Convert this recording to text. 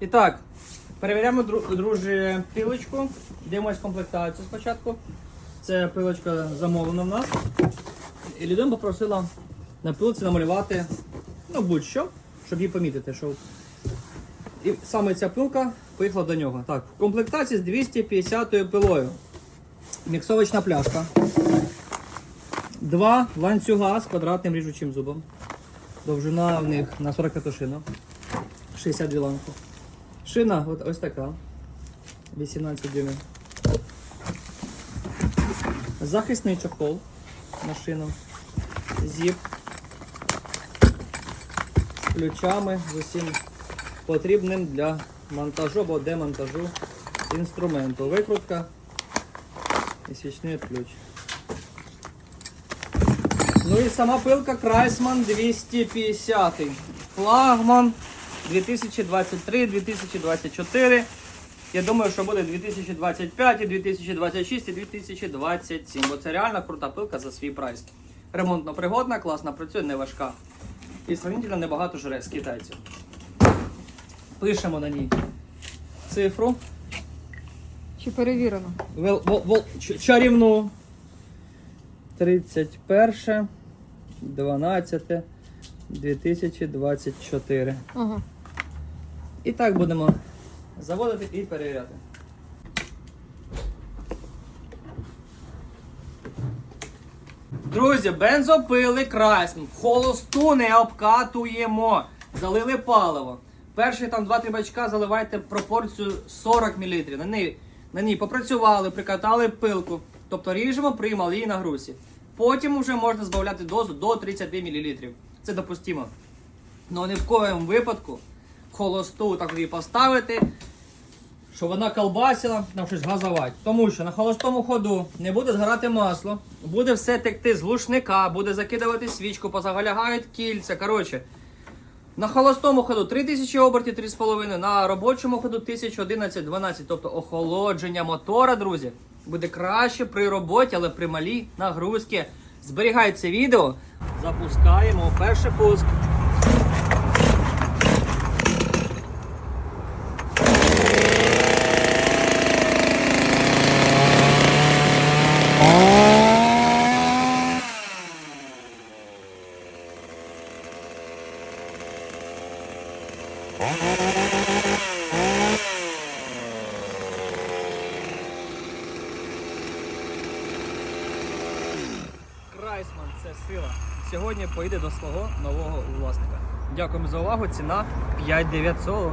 І так, перевіряємо, дру- друже, пилочку. Дивимось комплектацію спочатку. Це пилочка замовлена в нас. І людина попросила на пилці намалювати ну, будь-що, щоб її помітити. Що... І саме ця пилка поїхала до нього. Так, в комплектації з 250 пилою. Міксовочна пляшка. Два ланцюга з квадратним ріжучим зубом. Довжина в них на 40 шина. 62 ланки. Шина ось така. 18 дюймів. Захисний чохол на шину. Зіп. З ключами з усім потрібним для монтажу або демонтажу інструменту. Викрутка і свічний ключ. Ну і сама пилка Крайсман 250. Флагман 2023-2024. Я думаю, що буде 2025, і 2026 і 2027. Бо це реально крута пилка за свій прайс. Ремонтно пригодна, класна, працює, не важка. І сравнительно небагато жре з китайців. Пишемо на ній цифру. Чи перевірено? Вел, вол, вол, чарівну. 31, 12, 2024. Ага. І так будемо заводити і перевіряти. Друзі, бензопили красні. Холосту не обкатуємо. Залили паливо. Перші там 2-3 бачка заливайте пропорцію 40 мл. На ній, на ній попрацювали, прикатали пилку. Тобто ріжемо при малій нагрузці. Потім вже можна збавляти дозу до 30 мл. Це допустимо. Ну ні в коєму випадку холосту так її поставити, щоб вона колбасила, там щось газувати. Тому що на холостому ходу не буде згорати масло, буде все текти з глушника, буде закидувати свічку, позагалягають кільця. Коротше, на холостому ходу 3000 обертів 3,5, на робочому ходу 1011-12. Тобто охолодження мотора, друзі, буде краще при роботі, але при малій нагрузці. Зберігайте це відео. Запускаємо перший пуск. Крайсман це сила. Сьогодні поїде до свого нового власника. Дякуємо за увагу. Ціна 5900.